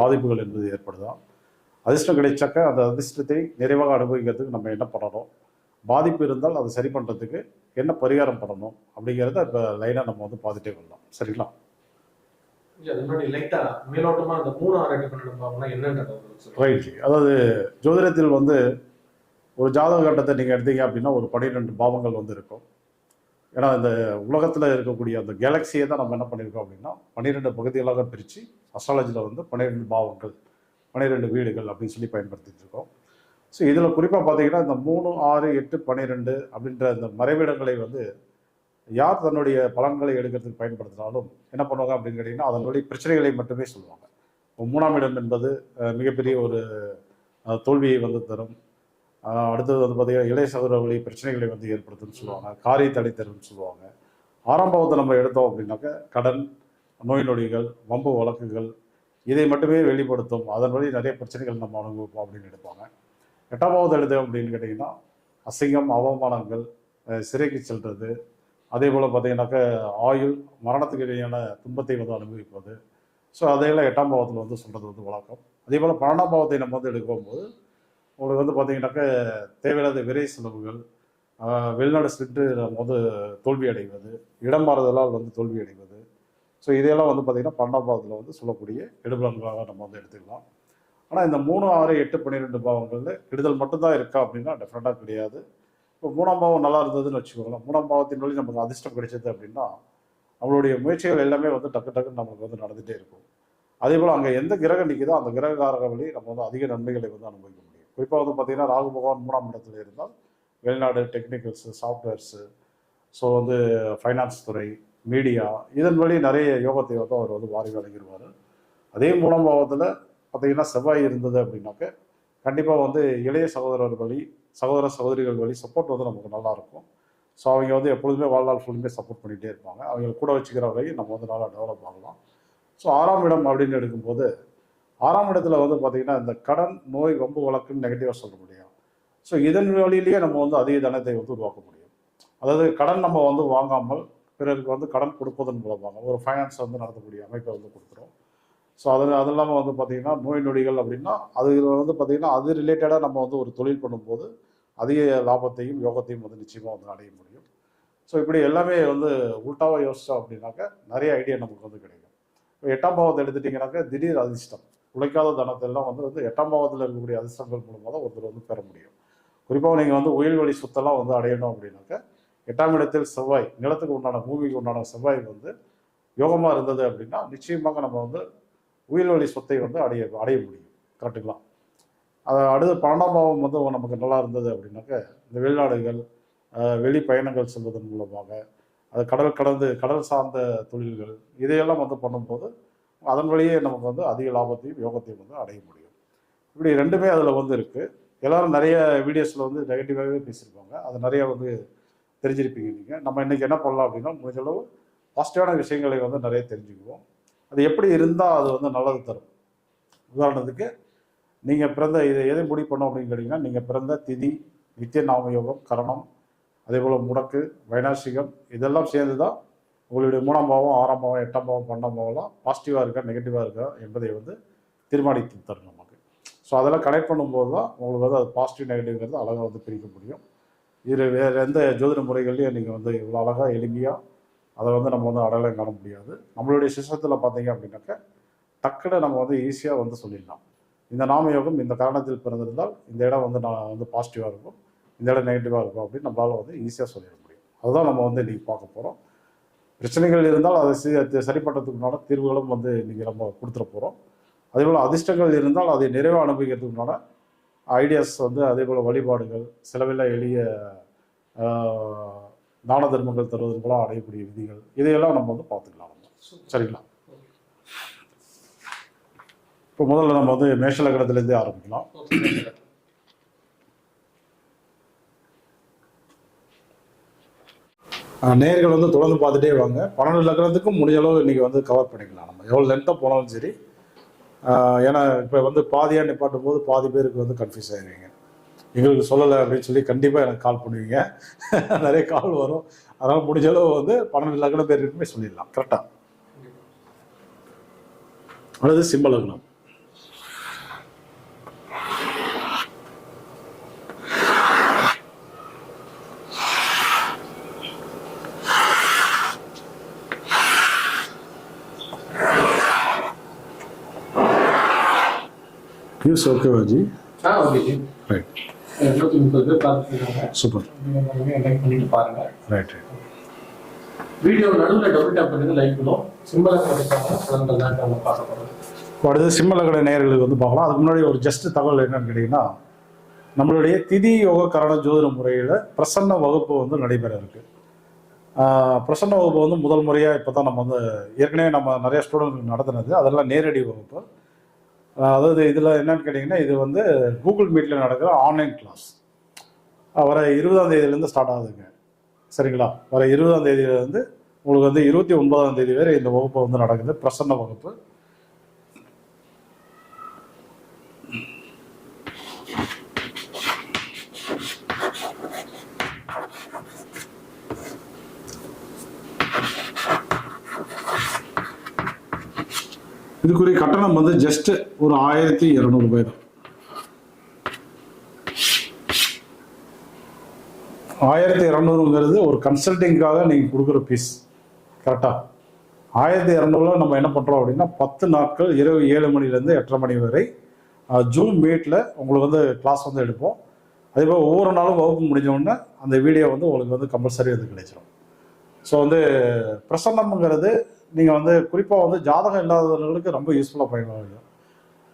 பாதிப்புகள் என்பது ஏற்படுதா அதிர்ஷ்டம் கிடைச்சாக்க அந்த அதிர்ஷ்டத்தை நிறைவாக அனுபவிக்கிறதுக்கு நம்ம என்ன பண்ணணும்? பாதிப்பு இருந்தால் அதை சரி பண்ணுறதுக்கு என்ன பரிகாரம் பண்ணணும்? அப்படிங்கிறத இப்போ லைனாக நம்ம வந்து பார்த்துட்டே வரலாம். சரிங்களா. ரைட் அதாவது ஜோதிடத்தில் வந்து ஒரு ஜாதக கட்டத்தை நீங்கள் எடுத்தீங்க அப்படின்னா ஒரு பன்னிரெண்டு பாவங்கள் வந்து இருக்கும். ஏன்னா இந்த உலகத்தில் இருக்கக்கூடிய அந்த கேலக்சியை தான் நம்ம என்ன பண்ணியிருக்கோம் அப்படின்னா பன்னிரெண்டு பகுதிகளாக பிரித்து அஸ்ட்ராலஜியில் வந்து பன்னிரெண்டு பாவங்கள் பன்னிரெண்டு வீடுகள் அப்படின்னு சொல்லி பயன்படுத்திட்டு இருக்கோம். ஸோ இதில் குறிப்பாக பார்த்தீங்கன்னா இந்த மூணு ஆறு எட்டு பன்னிரெண்டு அப்படின்ற இந்த மறைவிடங்களை வந்து யார் தன்னுடைய பலன்களை எடுக்கிறதுக்கு பயன்படுத்தினாலும் என்ன பண்ணுவாங்க அப்படின்னு கேட்டிங்கன்னா அதனுடைய பிரச்சனைகளை மட்டுமே சொல்லுவாங்க. மூணாம் இடம் என்பது மிகப்பெரிய ஒரு தோல்வியை வந்து தரும். அடுத்தது வந்து பார்த்தீங்கன்னா இளைய சகோதர வழி பிரச்சனைகளை வந்து ஏற்படுத்தும்னு சொல்லுவாங்க. காரிய தடை தரும்னு சொல்லுவாங்க ஆரம்பத்தை நம்ம எடுத்தோம் அப்படின்னாக்க கடன் நோய் நொடிகள் வம்பு வழக்குகள் இதை மட்டுமே வெளிப்படுத்தும். அதன் வழி நிறைய பிரச்சனைகள் நம்ம அனுபவிப்போம் அப்படின்னு எடுப்பாங்க. எட்டாம் பாவத்தை எடுத்தோம் அப்படின்னு கேட்டிங்கன்னா அசிங்கம் அவமானங்கள் சிறைக்கு செல்வது அதே போல் பார்த்தீங்கன்னாக்க ஆயுள் மரணத்துக்கு இடையான துன்பத்தை வந்து அனுபவிப்பது. ஸோ அதையெல்லாம் எட்டாம் பாவத்தில் வந்து சொல்கிறது வந்து வழக்கம். அதே போல் பன்னெண்டாம் பாவத்தை நம்ம வந்து எடுக்கும்போது உங்களுக்கு வந்து பார்த்தீங்கன்னாக்க தேவையில்லாத விரை செலவுகள் வெளிநாடு சென்று நம்ம வந்து தோல்வி அடைவது இடம் மாறுதலால் வந்து தோல்வி அடைவது. ஸோ இதையெல்லாம் வந்து பார்த்தீங்கன்னா பன்னெண்டாம் பாவத்தில் வந்து சொல்லக்கூடிய எடுபலன்களாக நம்ம வந்து எடுத்துக்கலாம். ஆனால் இந்த மூணு ஆறு எட்டு பன்னிரெண்டு பாவங்களில் கெடுதல் மட்டும்தான் இருக்கா அப்படின்னா டெஃபினட்டாக கிடையாது. இப்போ மூணாம் பாவம் நல்லா இருந்ததுன்னு வச்சுக்கோங்களேன். மூணாம் பாவத்தின் வழி நமக்கு அதிர்ஷ்டம் கிடைச்சது அப்படின்னா நம்மளுடைய முயற்சிகள் எல்லாமே வந்து டக்கு டக்குன்னு நமக்கு வந்து நடந்துகிட்டே இருக்கும். அதே போல் அங்கே எந்த கிரகம் நிற்கிதோ அந்த கிரகக்காரக வழி நம்ம வந்து அதிக நன்மைகளை வந்து அனுபவிக்கணும் குறிப்பாக வந்து பார்த்தீங்கன்னா ராகு பகவான் மூணாம் இடத்துல இருந்தால் வெளிநாடு டெக்னிக்கல்ஸு சாஃப்ட்வேர்ஸு ஸோ வந்து ஃபைனான்ஸ் துறை மீடியா இதன் வழி நிறைய யோகத்தை வந்து அவர் வந்து வாரி வழங்கிடுவார். அதே மூணாம் பாவத்தில் பார்த்தீங்கன்னா செவ்வாய் இருந்தது அப்படின்னாக்க கண்டிப்பாக வந்து இளைய சகோதரர் வழி சகோதர சகோதரிகள் வழி சப்போர்ட் வந்து நமக்கு நல்லாயிருக்கும் ஸோ அவங்க வந்து எப்பொழுதுமே வாழ்நாள் ஃபுல்லுமே சப்போர்ட் பண்ணிகிட்டே இருப்பாங்க. அவங்க கூட வச்சுக்கிற வரையும் நம்ம வந்து நல்லா டெவலப் ஆகலாம். ஸோ ஆறாம் இடம் அப்படின்னு எடுக்கும்போது ஆறாம் இடத்துல வந்து பார்த்தீங்கன்னா இந்த கடன் நோய் வம்பு வழக்குன்னு நெகட்டிவாக சொல்ல முடியும். ஸோ இதன் வழியிலேயே நம்ம வந்து அதிக தனத்தை வந்து உருவாக்க முடியும். அதாவது கடன் நம்ம வந்து வாங்காமல் பிறருக்கு வந்து கடன் கொடுப்பதன் மூலமாக ஒரு ஃபைனான்ஸ் வந்து நடத்தக்கூடிய அமைப்பை வந்து கொடுக்குறோம். ஸோ அது அது இல்லாமல் வந்து பார்த்திங்கன்னா நோய் நொடிகள் அப்படின்னா அது வந்து பார்த்திங்கன்னா அது ரிலேட்டடாக நம்ம வந்து ஒரு தொழில் பண்ணும்போது அதிக லாபத்தையும் யோகத்தையும் வந்து நிச்சயமாக வந்து அடைய முடியும். ஸோ இப்படி எல்லாமே வந்து உல்ட்டாவாக யோசித்தோம் அப்படின்னாக்க நிறைய ஐடியா நமக்கு வந்து கிடைக்கும். இப்போ எட்டாம் பாவத்தை எடுத்துட்டிங்கனாக்கா திடீர் அதிர்ஷ்டம். உழைக்காத தனத்தெல்லாம் வந்து வந்து எட்டாம் பாவத்தில் இருக்கக்கூடிய அதிர்ஷ்டங்கள் மூலமாக தான் ஒருத்தர் வந்து பெற முடியும். குறிப்பாக நீங்கள் வந்து உயிர் வழி சொத்தெல்லாம் வந்து அடையணும் அப்படின்னாக்க எட்டாம் இடத்தில் செவ்வாய் நிலத்துக்கு உண்டான பூமிக்கு உண்டான செவ்வாய் வந்து யோகமாக இருந்தது அப்படின்னா நிச்சயமாக நம்ம வந்து உயிர் வழி சொத்தை வந்து அடைய அடைய முடியும். கரெக்டுங்களா அதை அடுத்து பன்னெண்டாம் பாவம் வந்து நமக்கு நல்லா இருந்தது அப்படின்னாக்க இந்த வெளிநாடுகள் வெளி பயணங்கள் செல்வதன் மூலமாக அது கடல் கடந்து கடல் சார்ந்த தொழில்கள் இதையெல்லாம் வந்து பண்ணும்போது அதன் வழியே நமக்கு வந்து அதிக லாபத்தையும் யோகத்தையும் வந்து அடைய முடியும். இப்படி ரெண்டுமே அதில் வந்து இருக்குது எல்லோரும் நிறைய வீடியோஸில் வந்து நெகட்டிவாகவே பேசியிருப்பாங்க. அது நிறைய வந்து தெரிஞ்சிருப்பீங்க நீங்கள் நம்ம இன்றைக்கி என்ன பண்ணலாம் அப்படின்னா முடிஞ்ச அளவு பாசிட்டிவான விஷயங்களை வந்து நிறைய தெரிஞ்சுக்குவோம். அது எப்படி இருந்தால் அது வந்து நல்லது தரும். உதாரணத்துக்கு நீங்கள் பிறந்த இதை எதை முடிவு பண்ணோம் அப்படின்னு கேட்டிங்கன்னா நீங்கள் பிறந்த திதி நித்திய நாம யோகம் கரணம் அதே போல் முடக்கு வைனாசிகம் இதெல்லாம் சேர்ந்து தான் உங்களுடைய மூணாம் பாவம் ஆறாம் பாவம் எட்டாம் பாவம் பன்னெண்டாம் பாவம்லாம் பாசிட்டிவாக இருக்கா நெகட்டிவாக இருக்கா என்பதை வந்து தீர்மானித்து தரும் நமக்கு. ஸோ அதெல்லாம் கனெக்ட் பண்ணும்போது தான் உங்களுக்கு வந்து அது பாசிட்டிவ் நெகட்டிவ்ங்கிறது அழகாக வந்து பிரிக்க முடியும். இது வேறு எந்த ஜோதிட முறைகள்லையும் நீங்கள் வந்து இவ்வளோ அழகாக எளிமையாக அதை வந்து நம்ம வந்து அடையாளம் காண முடியாது. நம்மளுடைய சிஸ்டத்தில் பார்த்தீங்க அப்படின்னாக்க டக்குன்னு நம்ம வந்து ஈஸியாக வந்து சொல்லிடலாம். இந்த நாமயோகம் இந்த காரணத்தில் பிறந்திருந்தால் இந்த இடம் வந்து நான் வந்து பாசிட்டிவாக இருக்கும் இந்த இடம் நெகட்டிவாக இருக்கும் அப்படின்னு நம்மளால் வந்து ஈஸியாக சொல்லிட முடியும். அதுதான் நம்ம வந்து இன்றைக்கி பார்க்க போகிறோம் பிரச்சனைகள் இருந்தால் அதை சரி பண்ணுறதுக்குண்டான தீர்வுகளும் வந்து இன்றைக்கி நம்ம கொடுத்துட போகிறோம் அதே போல் அதிர்ஷ்டங்கள் இருந்தால் அதை நிறைவாக அனுபவிக்கிறதுக்குண்டான ஐடியாஸ் வந்து அதே போல் வழிபாடுகள் செலவில்லா எளிய தான தர்மங்கள் தருவதன் மூலம் அடையக்கூடிய விதிகள் இதையெல்லாம் நம்ம வந்து பார்த்துக்கலாம் நம்ம. சரிங்களா? இப்போ முதல்ல நம்ம வந்து மேஷ லக்னத்திலேருந்தே ஆரம்பிக்கலாம். நேர்கள் வந்து தொடர்ந்து பார்த்துட்டே வாங்க பன்னெண்டு லக்கணத்துக்கும் முடிஞ்ச அளவு இன்னைக்கு வந்து கவர் பண்ணிக்கலாம் நம்ம. எவ்வளோ லென்த்தாக போனாலும் சரி. ஏன்னா இப்போ வந்து பாதியாக நிப்பாட்டும் போது பாதி பேருக்கு வந்து கன்ஃபியூஸ் ஆகிடுவீங்க எங்களுக்கு சொல்லலை அப்படின்னு சொல்லி கண்டிப்பாக எனக்கு கால் பண்ணுவீங்க. நிறைய கால் வரும். அதனால் முடிஞ்ச அளவு வந்து பன்னெண்டு லக்கணம் பேருக்குமே சொல்லிடலாம். கரெக்டாக அடுத்து சிம்ம லக்னம். நியூஸ் ஓகேவாஜி ஆ ஓகே ஜி ரைட் இருநூத்தி முப்பது பேர் பார்த்துருக்காங்க சூப்பர் லைக் பண்ணிட்டு பாருங்க. ரைட் வீடியோ நடுவில் டபுள் டேப் பண்ணுங்க லைக் பண்ணும் சிம்பிளா கிடைச்சாங்க பலன்கள் தான் நம்ம பார்க்க அடுத்து சிம்மலக்கடை நேயர்களுக்கு வந்து பார்க்கலாம். அதுக்கு முன்னாடி ஒரு ஜஸ்ட் தகவல் என்னன்னு கேட்டிங்கன்னா நம்மளுடைய திதி யோக கரண ஜோதிட முறையில் பிரசன்ன வகுப்பு வந்து நடைபெற இருக்கு. ஆஹ் பிரசன்ன வகுப்பு வந்து முதல் முறையாக இப்போ தான் நம்ம வந்து ஏற்கனவே நம்ம நிறைய ஸ்டூடெண்ட் நடத்துனது. அதெல்லாம் நேரடி வகுப்பு. அதாவது இதில் என்னன்னு கேட்டிங்கன்னா இது வந்து கூகுள் மீட்டில் நடக்கிற ஆன்லைன் கிளாஸ் வர இருபதாம் தேதியிலேருந்து ஸ்டார்ட் ஆகுதுங்க. சரிங்களா? வர இருபதாம் தேதியிலேருந்து உங்களுக்கு வந்து இருபத்தி ஒன்பதாம் தேதி வரை இந்த வகுப்பு வந்து நடக்குது. பிரசன்ன வகுப்பு. இதுக்குரிய கட்டணம் வந்து ஜஸ்ட் ஒரு ஆயிரத்தி இரநூறு ரூபாய் தான். ஆயிரத்தி இரநூறுங்கிறது ஒரு கன்சல்டிங்காக நீங்கள் கொடுக்குற ஃபீஸ் கரெக்டாக ஆயிரத்தி இரநூறுல நம்ம என்ன பண்ணுறோம் அப்படின்னா பத்து நாட்கள் இரவு ஏழு மணிலேருந்து எட்டரை மணி வரை ஜூம் மீட்டில் உங்களுக்கு வந்து கிளாஸ் வந்து எடுப்போம். அதே போல் ஒவ்வொரு நாளும் வகுப்பு முடிஞ்சோடனே அந்த வீடியோ வந்து உங்களுக்கு வந்து கம்பல்சரி வந்து கிடைச்சிடும் ஸோ வந்து பிரசன்னம்ங்கிறது நீங்கள் வந்து குறிப்பாக வந்து ஜாதகம் இல்லாதவர்களுக்கு ரொம்ப யூஸ்ஃபுல்லாக பயன்படுது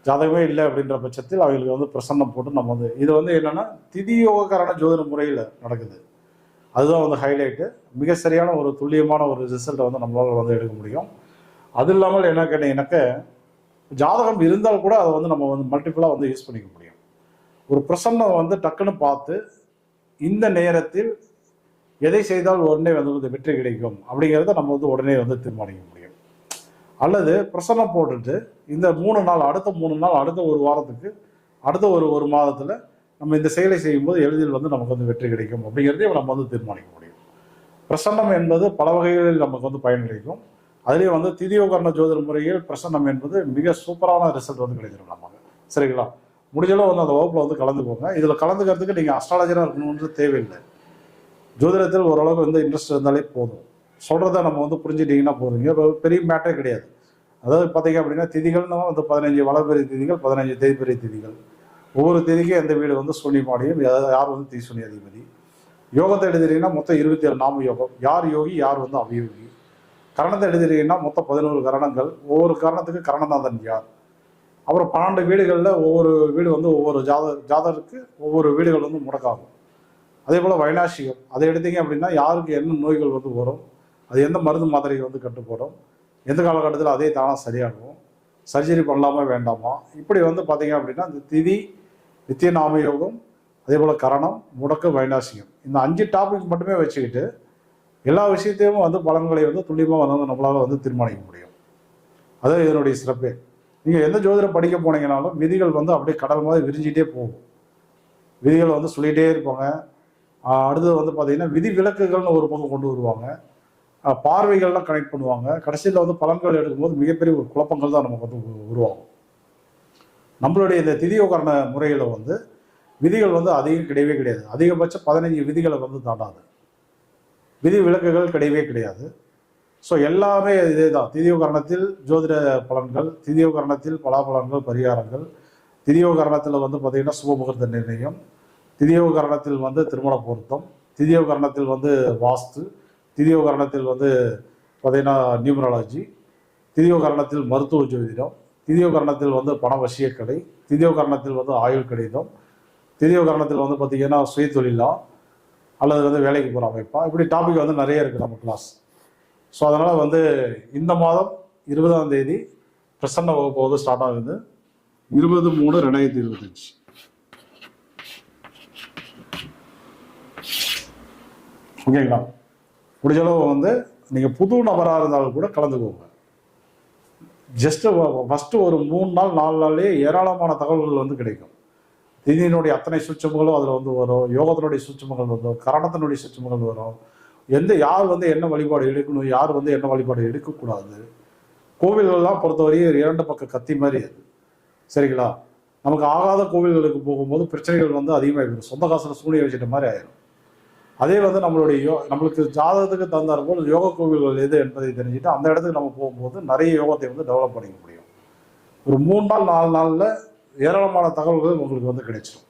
ஜாதகமே இல்லை அப்படின்ற பட்சத்தில் அவங்களுக்கு வந்து பிரசன்னம் போட்டு நம்ம வந்து இது வந்து என்னென்னா திதியோகக்கரான ஜோதிட முறையில் நடக்குது. அதுதான் வந்து ஹைலைட்டு மிக சரியான ஒரு துல்லியமான ஒரு ரிசல்ட்டை வந்து நம்மளால் வந்து எடுக்க முடியும். அது இல்லாமல் என்ன கேட்டீங்கன்னாக்க ஜாதகம் இருந்தால் கூட அதை வந்து நம்ம வந்து மல்டிப்புளாக வந்து யூஸ் பண்ணிக்க முடியும். ஒரு பிரசன்னம் வந்து டக்குன்னு பார்த்து இந்த நேரத்தில் எதை செய்தால் உடனே வந்து வந்து வெற்றி கிடைக்கும்? அப்படிங்கிறத நம்ம வந்து உடனே வந்து தீர்மானிக்க முடியும். அல்லது பிரசன்னம் போட்டுட்டு இந்த மூணு நாள் அடுத்த மூணு நாள் அடுத்த ஒரு வாரத்துக்கு அடுத்த ஒரு ஒரு மாதத்தில் நம்ம இந்த செயலை செய்யும்போது எளிதில் வந்து நமக்கு வந்து வெற்றி கிடைக்கும். அப்படிங்கிறதையும் நம்ம வந்து தீர்மானிக்க முடியும். பிரசன்னம் என்பது பல வகைகளில் நமக்கு வந்து பயன் கிடைக்கும் அதுலேயும் வந்து திதியோகரண ஜோதிட முறையில் பிரசன்னம் என்பது மிக சூப்பரான ரிசல்ட் வந்து கிடைச்சிடும் நமக்கு சரிங்களா? முடிஞ்சளவு வந்து அந்த வகுப்பில் வந்து கலந்துக்கோங்க. இதில் கலந்துக்கிறதுக்கு நீங்கள் அஸ்ட்ராலஜராக இருக்கணுன்றது தேவையில்லை. ஜோதிடத்தில் ஓரளவுக்கு வந்து இன்ட்ரெஸ்ட் இருந்தாலே போதும். சொல்கிறத நம்ம வந்து புரிஞ்சுட்டிங்கன்னா போதுங்க இப்போ பெரிய மேட்டரே கிடையாது. அதாவது பார்த்தீங்க அப்படின்னா திதிகள்னா வந்து பதினஞ்சு வளர்பெரிய திதிகள் பதினஞ்சு தேதிப்பெரிய திதிகள். ஒவ்வொரு திதிக்கும் எந்த வீடு வந்து சூன்யமாடியும் யா- யார் வந்து தீசுனி அதிபதி? யோகத்தை எழுதுறீங்கன்னா மொத்தம் இருபத்தி ஏழு நாம யோகம். யார் யோகி யார் வந்து அவயோகி கரணத்தை எழுதுறீங்கன்னா மொத்தம் பதினோரு கரணங்கள். ஒவ்வொரு கரணத்துக்கு கரணநாதன் யார்? அப்புறம் பன்னெண்டு வீடுகளில் ஒவ்வொரு வீடு வந்து ஒவ்வொரு ஜாத ஜாதருக்கு ஒவ்வொரு வீடுகள் வந்து முடக்காகும். அதே போல் வைனாசிகம் அதை எடுத்தீங்க அப்படின்னா யாருக்கு என்ன நோய்கள் வந்து வரும் அது எந்த மருந்து மாத்திரைக்கு வந்து கட்டுப்படும் எந்த காலகட்டத்தில் அதே தானாக சரியாகும் சர்ஜரி பண்ணலாமா வேண்டாமா? இப்படி வந்து பார்த்தீங்க அப்படின்னா இந்த திதி நித்திய நாம யோகம் அதே போல் கரணம் முடக்கு வைனாசிகம் இந்த அஞ்சு டாபிக் மட்டுமே வச்சுக்கிட்டு எல்லா விஷயத்தையும் வந்து பலன்களை வந்து துல்லியமாக வந்து நம்மளால் வந்து தீர்மானிக்க முடியும். அது இதனுடைய சிறப்பே. நீங்கள் எந்த ஜோதிடம் படிக்க போனீங்கனாலும் விதிகள் வந்து அப்படியே கடல் மாதிரி விரிஞ்சிட்டே போகும். விதிகள் வந்து சொல்லிகிட்டே இருப்பாங்க. அடுத்தது வந்து பார்த்தீங்கன்னா விதி விலக்குகள்னு ஒரு பக்கம் கொண்டு வருவாங்க. பார்வைகள்லாம் கனெக்ட் பண்ணுவாங்க. கடைசியில் வந்து பலன்கள் எடுக்கும்போது மிகப்பெரிய ஒரு குழப்பங்கள் தான் நமக்கு வந்து உருவாகும். நம்மளுடைய இந்த திதியோகரண முறையில் வந்து விதிகள் வந்து அதிகம் கிடையவே கிடையாது. அதிகபட்சம் பதினஞ்சு விதிகளை வந்து தாண்டாது. விதி விலக்குகள் கிடையவே கிடையாது. ஸோ எல்லாமே இதே தான் திதியோகரணத்தில் ஜோதிட பலன்கள் திதியோகரணத்தில் பலாபலன்கள் பரிகாரங்கள். திதியோகரணத்தில் வந்து பார்த்தீங்கன்னா சுபமுகூர்த்த நிர்ணயம். திதியோகரணத்தில் வந்து திருமண பொருத்தம் திதியோகரணத்தில் வந்து வாஸ்து திதியோகரணத்தில் வந்து பார்த்தீங்கன்னா நியூமராலஜி திதியோகரணத்தில் மருத்துவ ஜோதிடம் திதியோகரணத்தில் வந்து பண வசியக்கலை திதியோகரணத்தில் வந்து ஆயுள் கடிதம் திதியோகரணத்தில் வந்து பார்த்தீங்கன்னா சுயதொழிலா அல்லது வந்து வேலைக்கு போகிற அமைப்பா இப்படி டாபிக் வந்து நிறைய இருக்குது நம்ம கிளாஸ் ஸோ அதனால் வந்து இந்த மாதம் இருபதாம் தேதி பிரசன்ன வகுப்பு வந்து ஸ்டார்ட் ஆகுது. இருபது மூணு ரெண்டாயிரத்தி இருபத்தஞ்சு. ஓகேங்களா முடிஞ்சளவு வந்து நீங்கள் புது நபராக இருந்தாலும் கூட கலந்துக்கோங்க. ஜஸ்ட்டு ஃபஸ்ட்டு ஒரு மூணு நாள் நாலு நாள்லேயே ஏராளமான தகவல்கள் வந்து கிடைக்கும். திதியினுடைய அத்தனை சூட்சமங்களும் அதில் வந்து வரும். யோகத்தினுடைய சூட்சமங்கள் வரும். கரணத்தினுடைய சூட்சமங்கள் வரும். எந்த யார் வந்து என்ன வழிபாடு எடுக்கணும் யார் வந்து என்ன வழிபாடு எடுக்கக்கூடாது. கோவில்கள்லாம் பொறுத்தவரையும் இரண்டு பக்கம் கத்தி மாதிரி அது. சரிங்களா? நமக்கு ஆகாத கோவில்களுக்கு போகும்போது பிரச்சனைகள் வந்து அதிகமாக சொந்த காசில் சூனிய வச்சுட்ட மாதிரி ஆயிடும் அதே வந்து நம்மளுடைய யோ நம்மளுக்கு ஜாதகத்துக்கு தந்தார் போல் யோக கோவில்கள் எது என்பதை தெரிஞ்சுட்டு அந்த இடத்துக்கு நம்ம போகும்போது நிறைய யோகத்தை வந்து டெவலப் பண்ணிக்க முடியும். ஒரு மூணு நாள் நாலு நாளில் ஏராளமான தகவல்கள் உங்களுக்கு வந்து கிடைச்சிடும்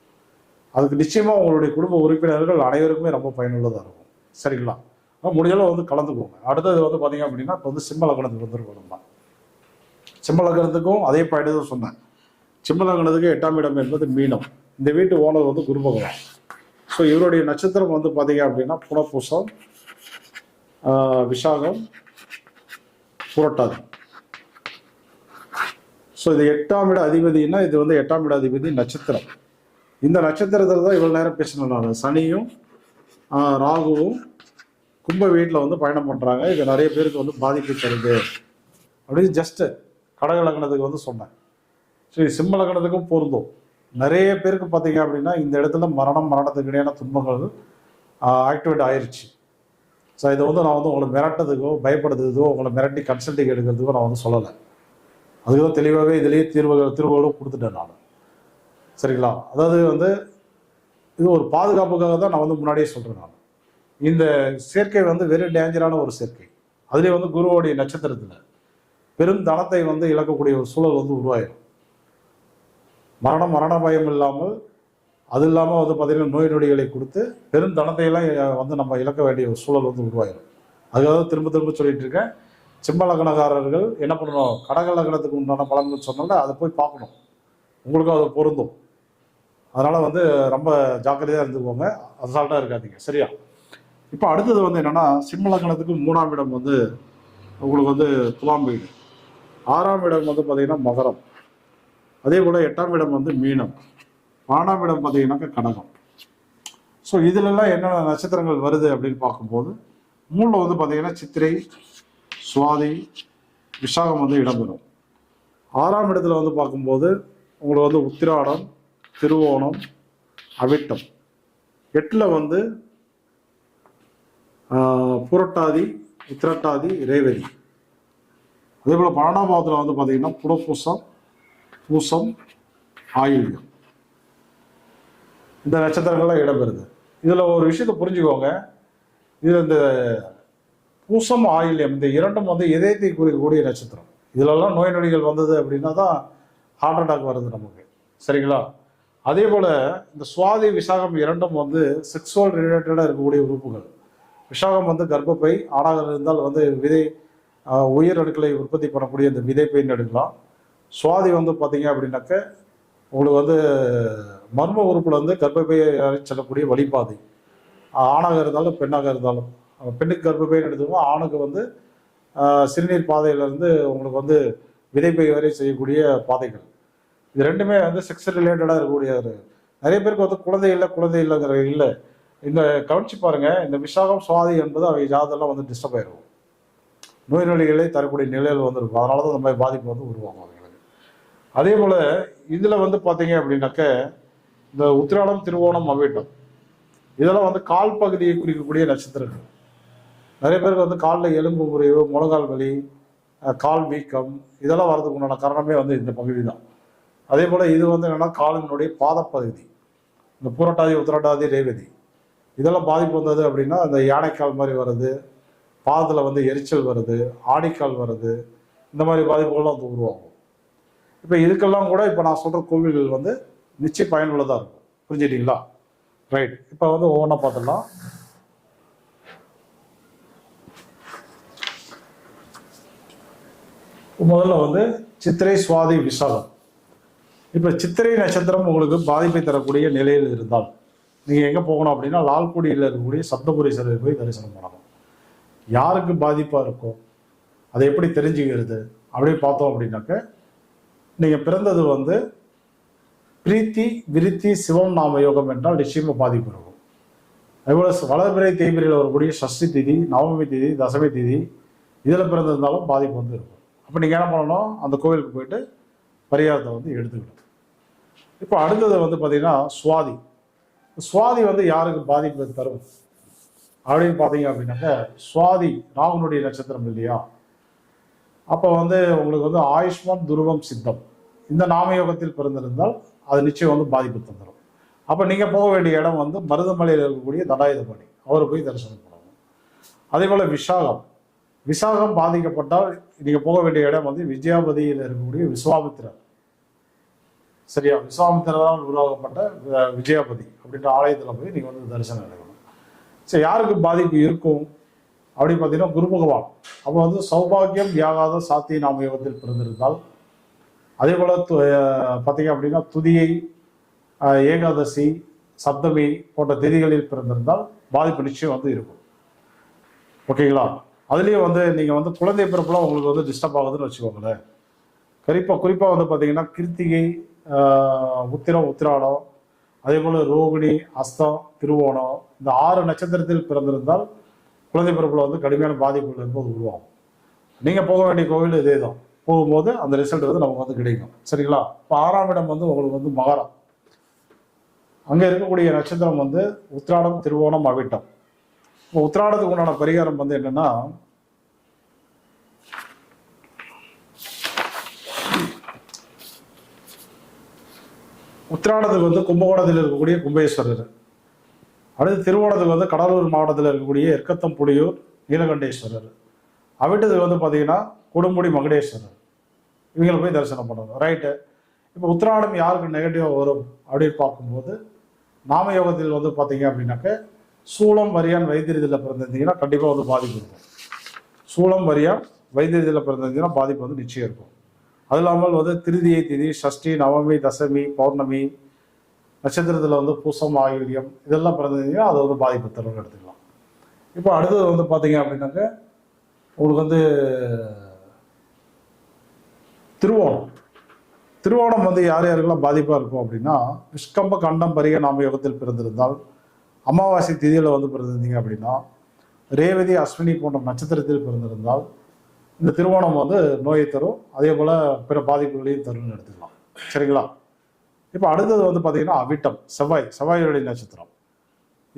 அதுக்கு நிச்சயமாக உங்களுடைய குடும்ப உறுப்பினர்கள் அனைவருக்குமே ரொம்ப பயனுள்ளதாக இருக்கும். சரிங்களா? ஆனால் முடிஞ்சளவு வந்து கலந்துக்கோங்க. அடுத்தது வந்து பார்த்தீங்க அப்படின்னா இப்போ வந்து சிம்ம லக்னத்துக்கு வந்துருக்கோம் நம்ம. சிம்ம லக்னத்துக்கும் அதே பாயிண்ட் தான் சொன்னேன். சிம்ம லக்னத்துக்கு எட்டாம் இடம் என்பது மீனம். இந்த வீட்டு ஓனர் வந்து குருபகவான். ஸோ இவருடைய நட்சத்திரம் வந்து பார்த்தீங்க அப்படின்னா புனப்பூசம் விஷாகம் புரட்டாதி. ஸோ இது எட்டாம் இட அதிபதினா இது வந்து எட்டாம் இட அதிபதி நட்சத்திரம். இந்த நட்சத்திரத்தில் தான் இவ்வளோ நேரம் பேசணும் நான். சனியும் ராகுவும் கும்ப வீட்டில் வந்து பயணம் பண்ணுறாங்க இது நிறைய பேருக்கு வந்து பாதிப்பு தருது. அப்படின்னு ஜஸ்ட்டு கடக லக்னத்துக்கு வந்து சொன்னேன். சரி சிம்ம லக்னத்துக்கும் பொருந்தும். நிறைய பேருக்கு பார்த்தீங்க அப்படின்னா இந்த இடத்துல மரணம் மரணத்துக்கு இடையான துன்பங்கள் ஆக்டிவேட் ஆயிடுச்சு ஸோ இதை வந்து நான் வந்து உங்களை மிரட்டதுக்கோ பயப்படுறதுக்கோ உங்களை மிரட்டி கன்சல்டிங் எடுக்கிறதுக்கோ நான் வந்து சொல்லலை. அதுக்கு தான் தெளிவாகவே இதுலேயே தீர்வுகள் தீர்வுகளும் கொடுத்துட்டேன் நான். சரிங்களா? அதாவது வந்து இது ஒரு பாதுகாப்புக்காக தான் நான் வந்து முன்னாடியே சொல்கிறேன் நான். இந்த சேர்க்கை வந்து வெரி டேஞ்சரான ஒரு சேர்க்கை. அதுலேயே வந்து குருவோடைய நட்சத்திரத்தில் பெரும் தனத்தை வந்து இழக்கக்கூடிய ஒரு சூழல் வந்து உருவாயிடும் மரணம் மரண பயம் இல்லாமல் அது இல்லாமல் வந்து பார்த்தீங்கன்னா நோய் நொடிகளை கொடுத்து பெரும் தனத்தையெல்லாம் வந்து நம்ம இழக்க வேண்டிய ஒரு சூழல் வந்து உருவாயிடும் அதுக்காக திரும்ப திரும்ப சொல்லிட்டு இருக்கேன். சிம்ம லக்னக்காரர்கள் என்ன பண்ணணும்? கடக லக்னத்துக்கு உண்டான பலன்கள் சொன்னால அதை போய் பார்க்கணும். உங்களுக்கும் அது பொருந்தும். அதனால் வந்து ரொம்ப ஜாக்கிரதையாக இருந்துக்கோங்க. அசால்ட்டாக இருக்காதீங்க. சரியா? இப்போ அடுத்தது வந்து என்னென்னா சிம்ம லக்னத்துக்கு மூணாம் இடம் வந்து உங்களுக்கு வந்து துலாம் வீடு. ஆறாம் இடம் வந்து பார்த்தீங்கன்னா மகரம். அதே போல் எட்டாம் இடம் வந்து மீனம். ஆறாம் இடம் பார்த்தீங்கன்னாக்கா கடகம். ஸோ இதிலெல்லாம் என்னென்ன நட்சத்திரங்கள் வருது அப்படின்னு பார்க்கும்போது மூணில் வந்து பார்த்தீங்கன்னா சித்திரை சுவாதி விசாகம் வந்து இடம்பெறும். ஆறாம் இடத்துல வந்து பார்க்கும்போது உங்களுக்கு வந்து உத்திராடம் திருவோணம் அவிட்டம். எட்டில் வந்து புரட்டாதி உத்திரட்டாதி ரேவதி. அதே போல் பன்னெண்டாம் பாவத்தில் வந்து பார்த்தீங்கன்னா புடப்பூசம் பூசம் ஆயுள்யம் இந்த நட்சத்திரங்கள்லாம் இடம்பெறுது. இதில் ஒரு விஷயத்தை புரிஞ்சுக்கோங்க. இதில் இந்த பூசம் ஆயில்யம் இந்த இரண்டும் வந்து இதயத்தை குறிக்கக்கூடிய நட்சத்திரம். இதிலெல்லாம் நோய் நொடிகள் வந்தது அப்படின்னா தான் ஹார்ட் அட்டாக் வருது நமக்கு. சரிங்களா? அதே போல் இந்த சுவாதி விசாகம் இரண்டும் வந்து செக்ஸுவல் ரிலேட்டடாக இருக்கக்கூடிய உறுப்புகள். விஷாகம் வந்து கர்ப்பப்பை ஆடாக இருந்தால் வந்து விதை உயிர் உயர் அடுக்களை உற்பத்தி பண்ணக்கூடிய இந்த விதைப்பைன்னு எடுக்கலாம். சுவாதி வந்து பார்த்தீங்க அப்படின்னாக்க உங்களுக்கு வந்து மர்ம உறுப்பில் வந்து கர்ப்பப்பையை செல்லக்கூடிய வழிபாதை. ஆணாக இருந்தாலும் பெண்ணாக இருந்தாலும். பெண்ணுக்கு கர்ப்பப்பைன்னு எடுத்துக்கோ ஆணுக்கு வந்து சிறுநீர் பாதையிலேருந்து உங்களுக்கு வந்து விதைப்பை வரை செய்யக்கூடிய பாதைகள். இது ரெண்டுமே வந்து செக்ஸ் ரிலேட்டடாக இருக்கக்கூடிய ஒரு நிறைய பேருக்கு வந்து குழந்தை இல்லை குழந்தை இல்லைங்கிற இல்லை. இந்த கவனிச்சு பாருங்க இந்த விசாகம் சுவாதி என்பது அவங்க ஜாதெல்லாம் வந்து டிஸ்டர்ப் ஆயிரும். நோய் நொடிகளை தரக்கூடிய நிலையில் வந்துருக்கும் அதனால தான் இந்த மாதிரி பாதிப்பு வந்து உருவாகும் அதே போல் இதில் வந்து பார்த்தீங்க அப்படின்னாக்க இந்த உத்திராடம் திருவோணம் அவ்வேட்டம் இதெல்லாம் வந்து கால் பகுதியை குறிக்கக்கூடிய நட்சத்திரங்கள். நிறைய பேருக்கு வந்து காலில் எலும்பு முறிவு முழங்கால் வலி கால் வீக்கம் இதெல்லாம் வரதுக்கு உண்டான காரணமே வந்து இந்த பகுதி தான். அதே போல் இது வந்து என்னன்னா காலினுடைய பாதப்பகுதி இந்த புரட்டாதி உத்திரட்டாதி ரேவதி. இதெல்லாம் பாதிப்பு வந்தது அப்படின்னா அந்த யானைக்கால் மாதிரி வர்றது பாதத்தில் வந்து எரிச்சல் வருது ஆடிக்கால் வருது இந்த மாதிரி பாதிப்புகள்லாம் வந்து உருவாகும். இப்போ இதுக்கெல்லாம் கூட இப்போ நான் சொல்கிற கோவில்கள் வந்து நிச்சயம் பயனுள்ளதாக இருக்கும். புரிஞ்சுட்டீங்களா? ரைட் இப்போ வந்து ஒவ்வொன்றா பார்த்துடலாம் முதல்ல வந்து சித்திரை சுவாதி விசாலம் இப்போ சித்திரை நட்சத்திரம் உங்களுக்கு பாதிப்பை தரக்கூடிய நிலையில் இருந்தால் நீங்கள் எங்கே போகணும் அப்படின்னா லால்குடியில் இருக்கக்கூடிய சப்தபுரீஸ்வரர் போய் தரிசனம் பண்ணணும். யாருக்கு பாதிப்பாக இருக்கும் அதை எப்படி தெரிஞ்சுக்கிறது அப்படியே பார்த்தோம் அப்படின்னாக்க நீங்கள் பிறந்தது வந்து பிரீத்தி விருத்தி சிவம் நாம யோகம் என்றால் நிச்சயமாக பாதிப்பு இருக்கும் அதுபோல் வளர்பிறை தேய்பிரையில் வரக்கூடிய சஷ்டி திதி நவமி திதி தசமி திதி இதில் பிறந்திருந்தாலும் பாதிப்பு வந்து இருக்கும். அப்போ நீங்கள் என்ன பண்ணணும்? அந்த கோவிலுக்கு போயிட்டு பரிகாரத்தை வந்து எடுத்துக்கணும். இப்போ அடுத்தது வந்து பார்த்தீங்கன்னா சுவாதி. சுவாதி வந்து யாருக்கு பாதிப்பு தரும்? அப்படின்னு பார்த்தீங்க அப்படின்னாக்க சுவாதி ராகுனுடைய நட்சத்திரம் இல்லையா? அப்போ வந்து உங்களுக்கு வந்து ஆயுஷ்மான் துருவம் சித்தம். இந்த நாமயோகத்தில் பிறந்திருந்தால் அது நிச்சயம் வந்து பாதிப்பு தந்துடும் அப்போ நீங்கள் போக வேண்டிய இடம் வந்து மருதமலையில் இருக்கக்கூடிய தடாயுதபாணி அவரை போய் தரிசனம் பண்ணணும். அதே போல் விஷாகம் விசாகம் பாதிக்கப்பட்டால் நீங்கள் போக வேண்டிய இடம் வந்து விஜயாபதியில் இருக்கக்கூடிய விஸ்வாமித்திரர். சரியா? விஸ்வாமித்திரரால் உருவாக்கப்பட்ட விஜயாபதி அப்படின்ற ஆலயத்தில் போய் நீங்கள் வந்து தரிசனம் எடுக்கணும். சரி யாருக்கு பாதிப்பு இருக்கும்? அப்படின்னு பார்த்தீங்கன்னா குரு பகவான். அப்போ வந்து சௌபாகியம் யாகாத சாத்திய நாம யோகத்தில் பிறந்திருந்தால். அதே போல் பார்த்தீங்க அப்படின்னா துதியை ஏகாதசி சப்தமி போன்ற திதிகளில் பிறந்திருந்தால் பாதிப்பு நிச்சயம் வந்து இருக்கும். ஓகேங்களா? அதுலேயும் வந்து நீங்கள் வந்து குழந்தை பிறப்புலாம் உங்களுக்கு வந்து டிஸ்டர்ப் ஆகுதுன்னு வச்சுக்கோங்களேன். குறிப்பாக குறிப்பாக வந்து பார்த்தீங்கன்னா கிருத்திகை உத்திரம் உத்திராடம் அதே போல் ரோகிணி அஸ்தம் திருவோணம் இந்த ஆறு நட்சத்திரத்தில் பிறந்திருந்தால் குழந்தை பிறப்புல வந்து கடுமையான பாதிப்புகள் என்பது உருவாகும். நீங்கள் போக வேண்டிய கோவில் இதே தான் போகும்போது அந்த ரிசல்ட் வந்து நமக்கு வந்து கிடைக்கும். சரிங்களா? இப்போ ஆறாம் இடம் வந்து உங்களுக்கு வந்து மகரம். அங்கே இருக்கக்கூடிய நட்சத்திரம் வந்து உத்திராடம் திருவோணம் அவிட்டம். இப்போ உத்திராடத்துக்கு உண்டான பரிகாரம் வந்து என்னென்னா உத்திராடத்துக்கு வந்து கும்பகோணத்தில் இருக்கக்கூடிய கும்பேஸ்வரர். அடுத்து திருவோணத்துக்கு வந்து கடலூர் மாவட்டத்தில் இருக்கக்கூடிய எருக்கத்தம்புலியூர் நீலகண்டேஸ்வரர். அவிட்டதுக்கு வந்து பார்த்தீங்கன்னா கொடுமுடி மகுடேஸ்வரர். இவங்களை போய் தரிசனம் பண்ணணும். ரைட்டு இப்போ உத்திராடம் யாருக்கு நெகட்டிவாக வரும் அப்படின்னு பார்க்கும்போது நாம யோகத்தில் வந்து பார்த்தீங்க அப்படின்னாக்க சூளம் வரியான் வைத்தியத்தில் பிறந்திருந்தீங்கன்னா கண்டிப்பாக வந்து பாதிப்பு இருக்கும். சூளம் வரியான் வைத்தியத்தில் பிறந்திருந்தீங்கன்னா பாதிப்பு வந்து நிச்சயம் இருக்கும். அது இல்லாமல் வந்து திருதியை திதி சஷ்டி நவமி தசமி பௌர்ணமி நட்சத்திரத்தில் வந்து பூசம் ஆயுரியம் இதெல்லாம் பிறந்திருந்தீங்கன்னா அதை வந்து பாதிப்பு தரும்னு எடுத்துக்கலாம். இப்போ அடுத்தது வந்து பார்த்தீங்க அப்படின்னாக்க உங்களுக்கு வந்து திருவோணம். திருவோணம் வந்து யார் யாருக்கெல்லாம் பாதிப்பாக இருக்கும் அப்படின்னா விஷ்கம்ப கண்டம் பரிய நாம யோகத்தில் பிறந்திருந்தால் அமாவாசை திதியில் வந்து பிறந்திருந்தீங்க அப்படின்னா ரேவதி அஸ்வினி போன்ற நட்சத்திரத்தில் பிறந்திருந்தால் இந்த திருவோணம் வந்து நோயை தரும். அதே போல் பிற பாதிப்புகளையும் தரும்னு எடுத்துக்கலாம். சரிங்களா? இப்போ அடுத்தது வந்து பார்த்தீங்கன்னா அவிட்டம் செவ்வாய் செவ்வாயுடைய நட்சத்திரம்.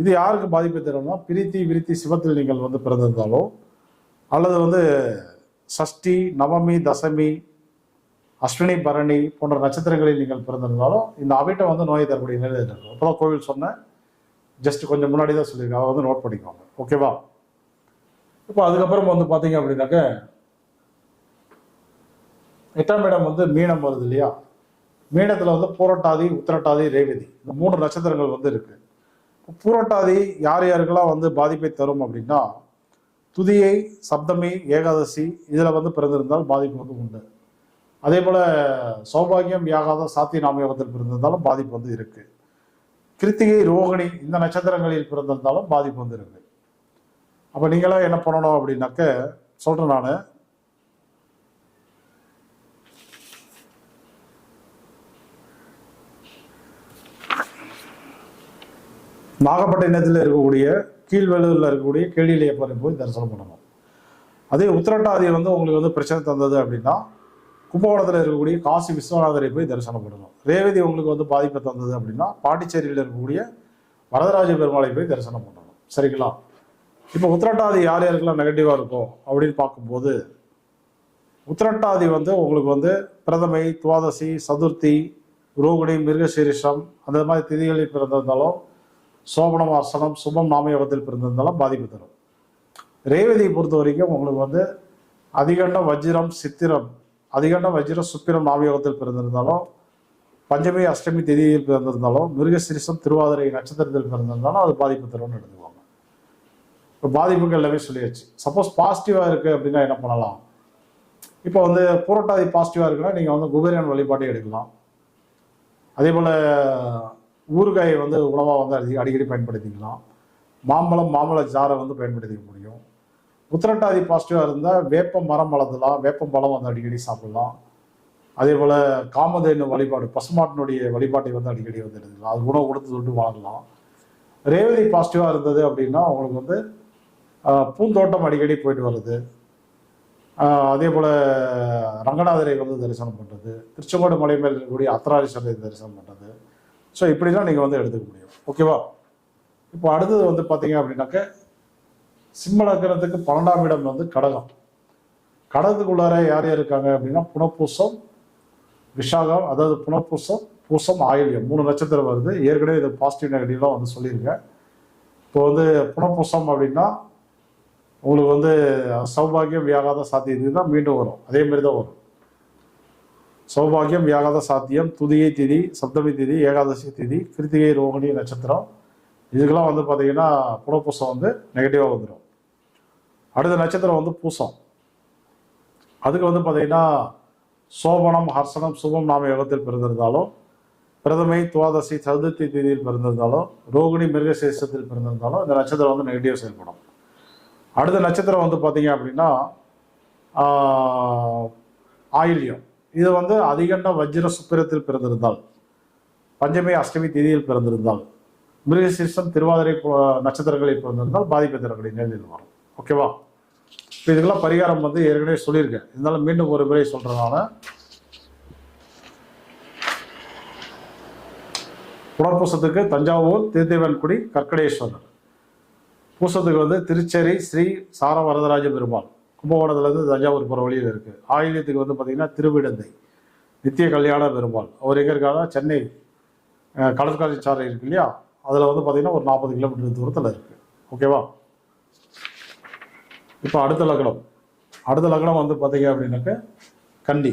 இது யாருக்கு பாதிப்பு தரும்னா பிரித்தி விருத்தி சிவத்தில் நீங்கள் வந்து பிறந்திருந்தாலோ அல்லது வந்து சஷ்டி நவமி தசமி அஸ்வினி பரணி போன்ற நட்சத்திரங்களில் நீங்கள் பிறந்திருந்தாலும் இந்த அவிட்டம் வந்து நோயை தரக்கூடிய நிலையில் இருக்கும். அப்போதான் கோவில் சொன்னேன் ஜஸ்ட் கொஞ்சம் முன்னாடி தான் சொல்லியிருக்கேன் அதை வந்து நோட் பண்ணிக்கோங்க. ஓகேவா இப்போ அதுக்கப்புறம் வந்து பார்த்தீங்க அப்படின்னாக்க எட்டாம் இடம் வந்து மீனம் வருது இல்லையா? மீனத்தில் வந்து பூரட்டாதி உத்திரட்டாதி ரேவதி இந்த மூணு நட்சத்திரங்கள் வந்து இருக்கு. பூரட்டாதி யார் யாருக்கெல்லாம் வந்து பாதிப்பை தரும் அப்படின்னா துதியை சப்தமி ஏகாதசி இதில் வந்து பிறந்திருந்தால் பாதிப்பு வந்து உண்டு. அதே போல் சௌபாகியம் யாகாத சாத்தி நாமயோகத்தில் பிறந்திருந்தாலும் பாதிப்பு வந்து இருக்குது கிருத்திகை ரோகிணி இந்த நட்சத்திரங்களில் பிறந்திருந்தாலும் பாதிப்பு வந்து இருக்கு. அப்போ நீங்களாம் என்ன பண்ணணும் அப்படின்னாக்க சொல்கிறேன் நான். நாகப்பட்டினத்தில் இருக்கக்கூடிய கீழ்வெளூரில் இருக்கக்கூடிய கேளியிலையப்பரை போய் தரிசனம் பண்ணணும். அதே உத்திரட்டாதி வந்து உங்களுக்கு வந்து பிரச்சனை தந்தது அப்படின்னா கும்பகோணத்தில் இருக்கக்கூடிய காசி விஸ்வநாதரை போய் தரிசனம் பண்ணணும். ரேவதி உங்களுக்கு வந்து பாதிப்பை தந்தது அப்படின்னா பாண்டிச்சேரியில் இருக்கக்கூடிய வரதராஜ பெருமாளை போய் தரிசனம் பண்ணணும். சரிங்களா? இப்போ உத்திரட்டாதி யார் யாருக்கெல்லாம் நெகட்டிவாக இருக்கும் அப்படின்னு பார்க்கும்போது உத்திரட்டாதி வந்து உங்களுக்கு வந்து பிரதமை துவாதசி சதுர்த்தி ரோகிணி மிருகசீரிஷம் அந்த மாதிரி திதிகளில் பிறந்திருந்தாலும் சோபனம் அர்சனம் சுபம் நாமயோகத்தில் பிறந்திருந்தாலும் பாதிப்பு தரும். ரேவதியை பொறுத்த வரைக்கும் உங்களுக்கு வந்து அதிகண்ட வஜ்ரம் சித்திரம் அதிகண்ட வஜ்ரம் சுப்பிரம் நாமயோகத்தில் பிறந்திருந்தாலும் பஞ்சமி அஷ்டமி திதியில் பிறந்திருந்தாலும் மிருகசிரிசம் திருவாதிரை நட்சத்திரத்தில் பிறந்திருந்தாலும் அது பாதிப்பு தரும்னு எடுத்துக்குவாங்க இப்போ பாதிப்புகள் எல்லாமே சொல்லியாச்சு. சப்போஸ் பாசிட்டிவாக இருக்குது அப்படின்னா என்ன பண்ணலாம்? இப்போ வந்து புரட்டாதி பாசிட்டிவாக இருக்குன்னா நீங்கள் வந்து குபேரன் வழிபாட்டை எடுக்கலாம். அதே போல் ஊறுகாயை வந்து உணவாக வந்து அதிக அடிக்கடி பயன்படுத்திக்கலாம். மாம்பழம் மாம்பழ ஜாரை வந்து பயன்படுத்திக்க முடியும். உத்திரட்டாதி பாசிட்டிவாக இருந்தால் வேப்ப மரம் வளர்த்தலாம். வேப்பம் பழம் வந்து அடிக்கடி சாப்பிடலாம். அதே போல் காமதேனு வழிபாடு பசுமாட்டினுடைய வழிபாட்டை வந்து அடிக்கடி வந்து எடுத்துக்கலாம். அது உணவு கொடுத்து தொட்டு வாழலாம் ரேவதி பாசிட்டிவாக இருந்தது அப்படின்னா அவங்களுக்கு வந்து பூந்தோட்டம் அடிக்கடி போயிட்டு வருது அதே போல் ரங்கநாதரை வந்து தரிசனம் பண்ணுறது திருச்செங்கோடு மலை மேல் இருக்கக்கூடிய அத்தராரீஸ்வரரை தரிசனம் பண்ணுறது ஸோ இப்படிலாம் நீங்கள் வந்து எடுத்துக்க முடியும். ஓகேவா இப்போ அடுத்தது வந்து பார்த்தீங்க அப்படின்னாக்க சிம்ம லக்னத்துக்கு பன்னெண்டாம் இடம் வந்து கடகம். கடகத்துக்குள்ளார யார் யார் இருக்காங்க அப்படின்னா புனப்பூசம் விஷாகம் அதாவது புனப்பூசம் பூசம் ஆயுள்யம் மூணு நட்சத்திரம் வருது. ஏற்கனவே இது பாசிட்டிவ் நெகட்டிவ்லாம் வந்து சொல்லியிருக்கேன். இப்போ வந்து புனப்பூசம் அப்படின்னா உங்களுக்கு வந்து சௌபாகியம் வியாகாத சாத்தியம் தான் மீண்டும் வரும். அதே மாதிரி தான் வரும். சௌபாகியம் வியாகாத சாத்தியம் துதியை திதி சப்தமி திதி ஏகாதசி திதி கிருத்திகை ரோகிணி நட்சத்திரம். இதுக்கெல்லாம் வந்து பார்த்தீங்கன்னா புனப்பூசம் வந்து நெகட்டிவாக வந்துடும் அடுத்த நட்சத்திரம் வந்து பூசம். அதுக்கு வந்து பார்த்தீங்கன்னா சோபனம் ஹர்சனம் சுபம் நாம யோகத்தில் பிறந்திருந்தாலும் பிரதமை துவாதசி சதுர்த்தி தேதியில் பிறந்திருந்தாலும் ரோகிணி மிருகசேஷத்தில் பிறந்திருந்தாலும் இந்த நட்சத்திரம் வந்து நெகட்டிவ் செயல்படும். அடுத்த நட்சத்திரம் வந்து பார்த்தீங்க அப்படின்னா ஆஹ், ஆயில்யம். இது வந்து அதிகண்ட வஜ்ர சுப்பிரத்தில் பிறந்திருந்தால் பஞ்சமி அஷ்டமி தேதியில் பிறந்திருந்தால் மிருகசீர்ஷம் திருவாதிரை நட்சத்திரங்களில் பிறந்திருந்தால் பாதிப்பு தரக்கூடிய நிலையில் வரும். ஓகேவா இப்போ இதுக்கெல்லாம் பரிகாரம் வந்து ஏற்கனவே சொல்லியிருக்கேன். இருந்தாலும் மீண்டும் ஒரு முறை சொல்கிறதுனால புனர்பூசத்துக்கு தஞ்சாவூர் திருத்தேவன்குடி கற்கடேஸ்வரர். பூசத்துக்கு வந்து திருச்சேரி ஸ்ரீ சார வரதராஜ பெருமாள். கும்பகோணத்துலேருந்து தஞ்சாவூர் போகிற வழியில் இருக்குது ஆயில்யத்துக்கு வந்து பார்த்திங்கன்னா திருவிடந்தை. நித்திய கல்யாண பெருமாள். அவர் எங்கே இருக்காருன்னா சென்னை கடற்கரை சாலை இருக்கு இல்லையா? அதில் வந்து பார்த்திங்கன்னா ஒரு நாற்பது கிலோமீட்டர் தூரத்தில் இருக்குது ஓகேவா? இப்போ அடுத்த லக்னம். அடுத்த லக்னம் வந்து பார்த்தீங்க அப்படின்னாக்க கண்டி.